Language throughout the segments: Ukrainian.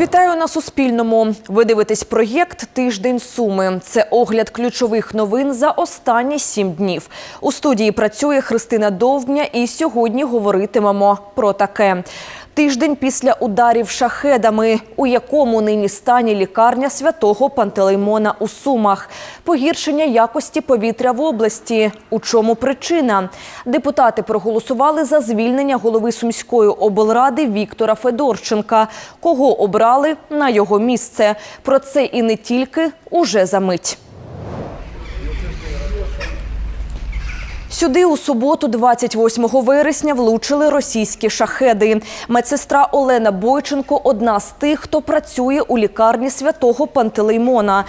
Вітаю на Суспільному. Ви дивитесь проєкт Тиждень Суми. Це огляд ключових новин за останні сім днів. У студії працює Христина Довбня, і сьогодні говоритимемо про таке. Тиждень після ударів шахедами, у якому нині стані лікарня святого Пантелеймона у Сумах, погіршення якості повітря в області. У чому причина? Депутати проголосували за звільнення голови Сумської облради Віктора Федорченка. Кого обрали на його місце? Про це і не тільки уже за мить. Сюди у суботу, 28 вересня, влучили російські шахеди. Медсестра Олена Бойченко одна з тих, хто працює у лікарні святого Пантелеймона.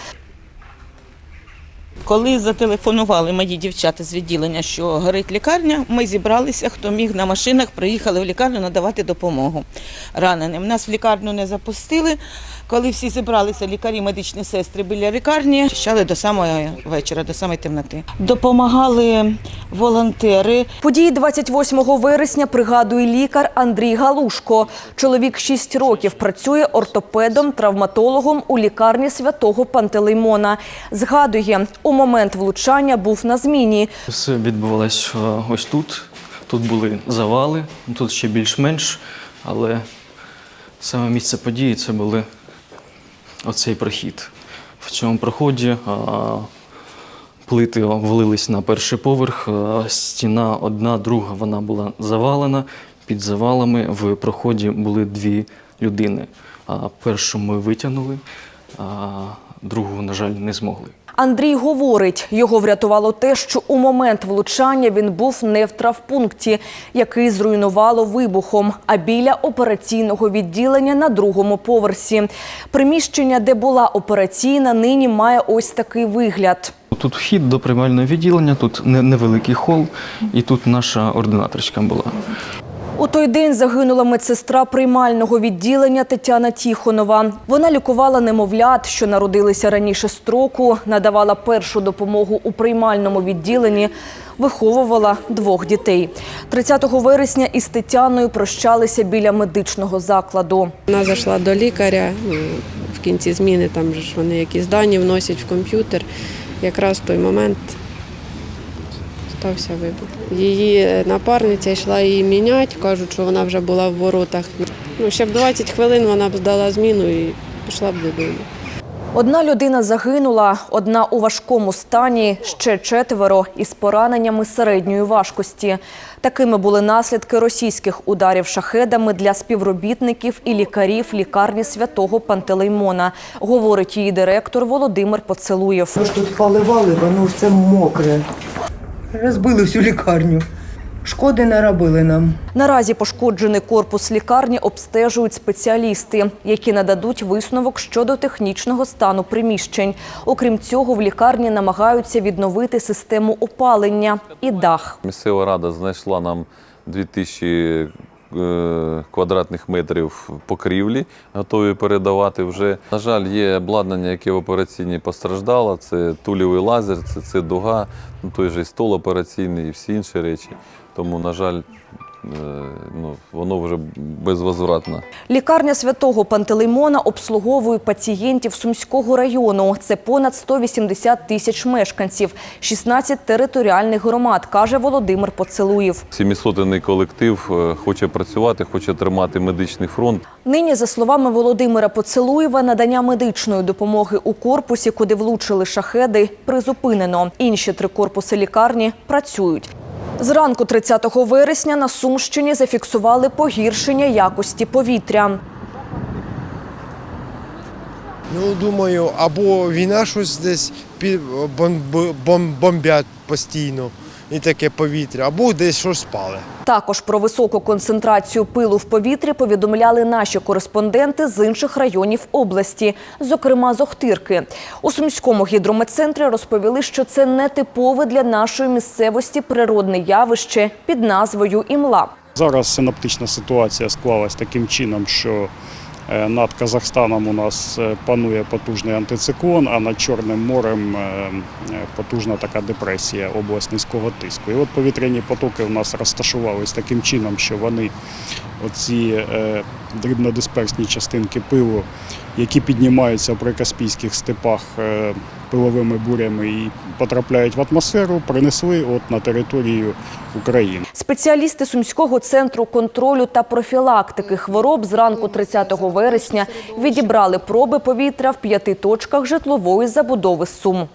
Коли зателефонували мої дівчата з відділення, що горить лікарня, ми зібралися, хто міг на машинах, приїхали в лікарню надавати допомогу раненим. Нас в лікарню не запустили. Коли всі зібралися, лікарі, медичні сестри біля лікарні, чищали до самого вечора, до самої темноти. Допомагали волонтери. Події 28 вересня пригадує лікар Андрій Галушко. Чоловік 6 років працює ортопедом, травматологом у лікарні святого Пантелеймона. Згадує, у момент влучання був на зміні. Все відбувалось ось тут. Тут були завали, тут ще більш-менш, але саме місце події це були оцей прохід. В цьому проході плити обвалились на перший поверх, стіна одна, друга вона була завалена. Під завалами в проході були дві людини. Першу ми витягнули, а другу, на жаль, не змогли. Андрій говорить, його врятувало те, що у момент влучання він був не в травпункті, який зруйнувало вибухом, а біля операційного відділення на другому поверсі. Приміщення, де була операційна, нині має ось такий вигляд. Тут вхід до приймального відділення, тут невеликий хол, і тут наша ординаторська була. У той день загинула медсестра приймального відділення Тетяна Тіхонова. Вона лікувала немовлят, що народилися раніше строку, надавала першу допомогу у приймальному відділенні, виховувала двох дітей. 30 вересня із Тетяною прощалися біля медичного закладу. Вона зайшла до лікаря ну, в кінці зміни, там ж вони якісь дані вносять в комп'ютер. Якраз в той момент стався вибух. Її напарниця йшла її міняти, кажуть, що вона вже була в воротах. Ну, ще б 20 хвилин вона б здала зміну і пішла б додому. Одна людина загинула, одна у важкому стані, ще четверо із пораненнями середньої важкості. Такими були наслідки російських ударів шахедами для співробітників і лікарів лікарні святого Пантелеймона, говорить її директор Володимир Поцелуєв. Тут поливали, воно все мокре. Розбили всю лікарню. Шкоди не робили нам. Наразі пошкоджений корпус лікарні обстежують спеціалісти, які нададуть висновок щодо технічного стану приміщень. Окрім цього, в лікарні намагаються відновити систему опалення і дах. Місцева рада знайшла нам 2000 е, квадратних метрів покрівлі, готові передавати вже. На жаль, є обладнання, яке в операційній постраждало. Це тульовий лазер, це, це дуга, ну, той же і стол операційний і всі інші речі. Тому, на жаль, е, ну, воно вже безвозвратно. Лікарня святого Пантелеймона обслуговує пацієнтів Сумського району. Це понад 180 тисяч мешканців, 16 територіальних громад, каже Володимир Поцелуєв. Сімісотений колектив е, хоче працювати, хоче тримати медичний фронт. Нині, за словами Володимира Поцелуєва, надання медичної допомоги у корпусі, куди влучили шахеди, призупинено. Інші три корпуси лікарні працюють. Зранку 30 вересня на Сумщині зафіксували погіршення якості повітря. Ну, думаю, або війна щось десь пі- бом- бом- бомбять постійно і таке повітря, або десь щось спали. Також про високу концентрацію пилу в повітрі повідомляли наші кореспонденти з інших районів області, зокрема з Охтирки. У Сумському гідрометцентрі розповіли, що це не типове для нашої місцевості природне явище під назвою імла. Зараз синаптична ситуація склалась таким чином, що Над Казахстаном у нас е, панує потужний антициклон, а над Чорним морем е, е, потужна така депресія область низького тиску. І от повітряні потоки у нас розташувались таким чином, що вони оці е, дрібнодисперсні частинки пилу, які піднімаються при Каспійських степах е, пиловими бурями і потрапляють в атмосферу, принесли от на територію України. Спеціалісти Сумського центру контролю та профілактики хвороб зранку 30 вересня відібрали проби повітря в п'яти точках житлової забудови Сум.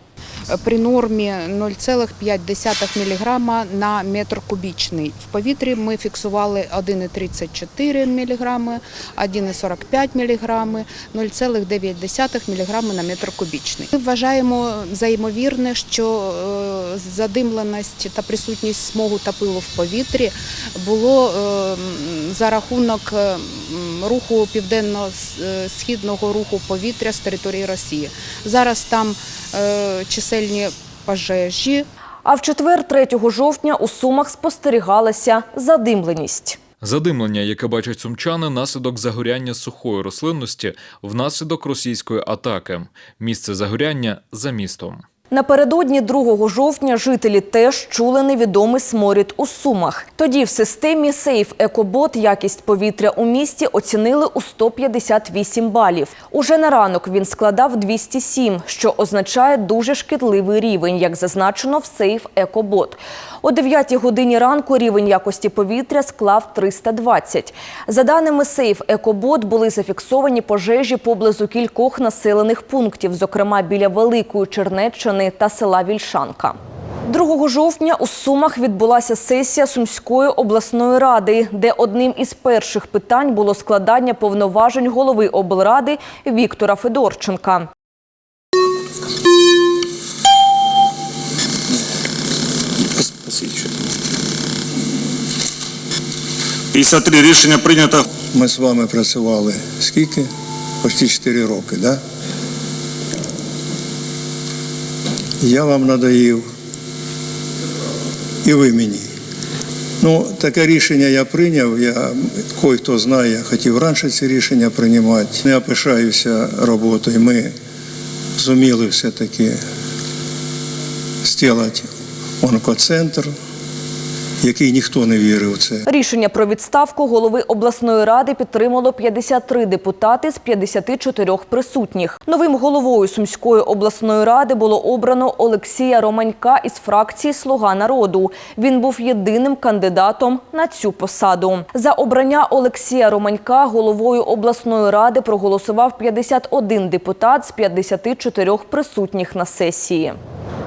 При нормі 0,5 мг на метр кубічний. В повітрі ми фіксували 1,34 мг, 1,45 мг, 0,9 мг на метр кубічний. Ми вважаємо за ймовірне, що е, задимленість та присутність смогу та пилу в повітрі було е, за рахунок е, руху південно-східного руху повітря з території Росії. Зараз там е, чисельні пожежі. А в четвер, 3 жовтня, у Сумах спостерігалася задимленість. Задимлення, яке бачать сумчани, наслідок загоряння сухої рослинності внаслідок російської атаки. Місце загоряння за містом. Напередодні 2 жовтня жителі теж чули невідомий сморід у Сумах. Тоді в системі Сейф Екобот якість повітря у місті оцінили у 158 балів. Уже на ранок він складав 207, що означає дуже шкідливий рівень, як зазначено в Сейф Екобот. О 9 годині ранку рівень якості повітря склав 320. За даними Сейф Екобот, були зафіксовані пожежі поблизу кількох населених пунктів, зокрема біля Великої Чернеччини та села Вільшанка. 2 жовтня у Сумах відбулася сесія Сумської обласної ради, де одним із перших питань було складання повноважень голови облради Віктора Федорченка. Посвідчую. 53 рішення прийнято. Ми з вами працювали скільки? Почти 4 роки, да? Я вам надоїв. І ви мені. Ну, таке рішення я прийняв. Я кой хто знає, я хотів раніше ці рішення приймати. Не опишаюся роботою. Ми зуміли все-таки зробити онкоцентр, який ніхто не вірив в це. Рішення про відставку голови обласної ради підтримало 53 депутати з 54 присутніх. Новим головою Сумської обласної ради було обрано Олексія Романька із фракції Слуга народу. Він був єдиним кандидатом на цю посаду. За обрання Олексія Романька головою обласної ради проголосував 51 депутат з 54 присутніх на сесії.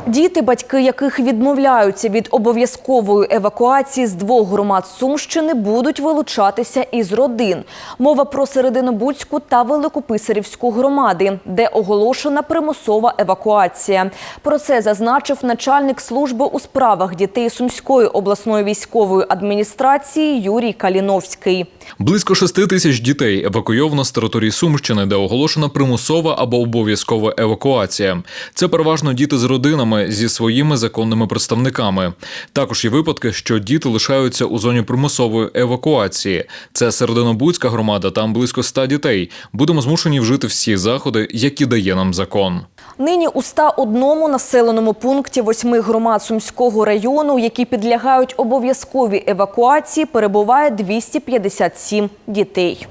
Діти, батьки яких відмовляються від обов'язкової евакуації з двох громад Сумщини, будуть вилучатися із родин. Мова про Серединобудську та Великописарівську громади, де оголошена примусова евакуація. Про це зазначив начальник служби у справах дітей Сумської обласної військової адміністрації Юрій Каліновський. Близько 6 тисяч дітей евакуйовано з території Сумщини, де оголошена примусова або обов'язкова евакуація. Це переважно діти з родинами зі своїми законними представниками. Також є випадки, що діти лишаються у зоні примусової евакуації. Це Серединобудська громада, там близько 100 дітей. Будемо змушені вжити всі заходи, які дає нам закон. Нині у 101 населеному пункті восьми громад Сумського району, які підлягають обов'язковій евакуації, перебуває 257 дітей.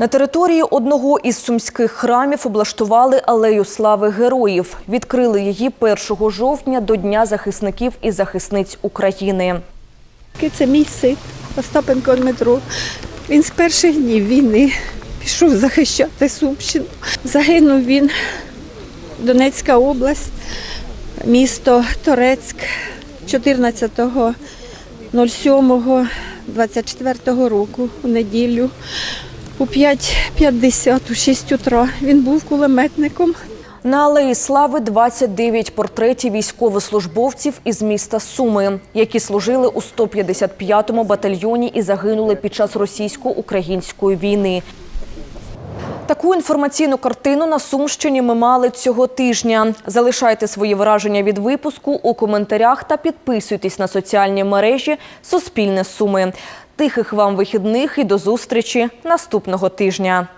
На території одного із сумських храмів облаштували алею слави героїв. Відкрили її 1 жовтня до Дня захисників і захисниць України. Це мій син Остапенко Дмитро. Він з перших днів війни пішов захищати Сумщину. Загинув він Донецька область, місто Торецьк 14.07.24 року у неділю у 5.50, у 6 утра. Він був кулеметником. На алеї слави 29 портретів військовослужбовців із міста Суми, які служили у 155-му батальйоні і загинули під час російсько-української війни. Таку інформаційну картину на Сумщині ми мали цього тижня. Залишайте свої враження від випуску у коментарях та підписуйтесь на соціальні мережі Суспільне Суми. Тихих вам вихідних і до зустрічі наступного тижня.